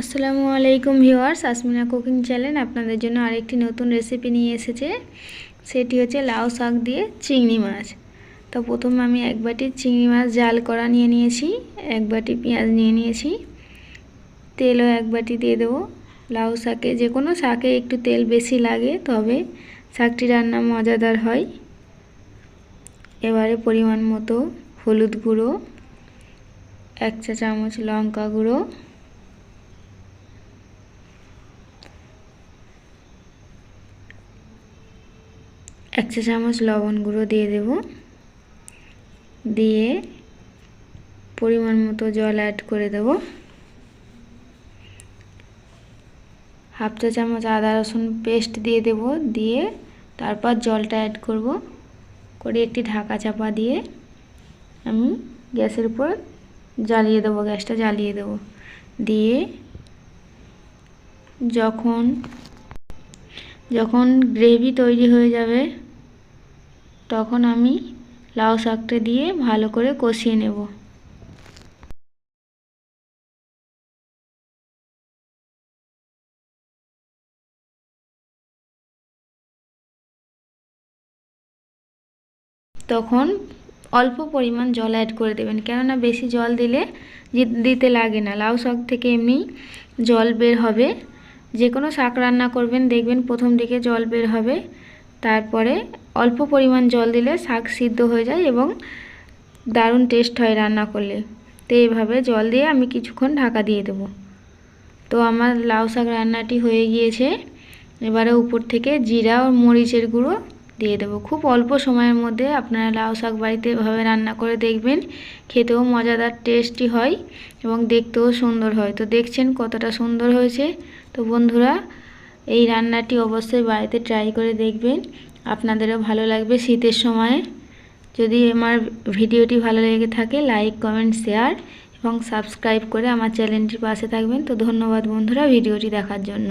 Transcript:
আসসালামু আলাইকুম viewers, Asmina cooking channel আপনাদের জন্য আরেকটি নতুন রেসিপি নিয়ে এসেছে। সেটি হচ্ছে লাউ শাক দিয়ে চিংড়ি মাছ। তো প্রথমে আমি এক বাটি চিংড়ি মাছ জাল করা নিয়ে নিয়েছি, এক বাটি পেঁয়াজ নিয়ে নিয়েছি। তেলও এক বাটি দিয়ে দেবো। লাউ শাকে যে কোনো শাকে একটু তেল বেশি লাগে, তবে শাকটি রান্না মজাদার হয়। এবারে পরিমাণ মতো হলুদ গুঁড়ো, এক চা চামচ লঙ্কা গুঁড়ো এক চা চামচ লবণ গুঁড়ো দিয়ে দেব। দিয়ে পরিমাণ মতো জল অ্যাড করে দেব। হাফ চা চামচ আদা রসুন পেস্ট দিয়ে দেব। দিয়ে তারপর জলটা অ্যাড করব। করে একটি ঢাকা চাপা দিয়ে আমি গ্যাসের উপর জ্বালিয়ে দেবো, গ্যাসটা জ্বালিয়ে দেব। দিয়ে যখন যখন গ্রেভি তৈরি হয়ে যাবে, তখন আমি লাউ শাকটা দিয়ে ভালো করে কষিয়ে নেব। তখন অল্প পরিমাণ জল অ্যাড করে দেবেন, কেননা বেশি জল দিলে দিতে লাগে না। লাউ শাক থেকে এমনি জল বের হবে। যে কোনো শাক রান্না করবেন, দেখবেন প্রথম দিকে জল বের হবে, তারপরে অল্প পরিমাণ জল দিলে শাক সিদ্ধ হয়ে যায় এবং দারুণ টেস্ট হয় রান্না করলে। তো এইভাবে জল দিয়ে আমি কিছুক্ষণ ঢাকা দিয়ে দেব। তো আমার লাউ শাক রান্নাটি হয়ে গিয়েছে। এবারে উপর থেকে জিরা ও মরিচের গুঁড়ো দিয়ে দেবো। খুব অল্প সময়ের মধ্যে আপনারা লাউ শাক বাড়িতে এভাবে রান্না করে দেখবেন। খেতেও মজাদার টেস্টি হয় এবং দেখতেও সুন্দর হয়। তো দেখছেন কতটা সুন্দর হয়েছে। তো বন্ধুরা, এই রান্নাটি অবশ্যই বাড়িতে ট্রাই করে দেখবেন। আপনাদেরও ভালো লাগবে শীতের সময়ে। যদি আমার ভিডিওটি ভালো লেগে থাকে লাইক কমেন্ট শেয়ার এবং সাবস্ক্রাইব করে আমার চ্যানেলটির পাশে থাকবেন। তো ধন্যবাদ বন্ধুরা ভিডিওটি দেখার জন্য।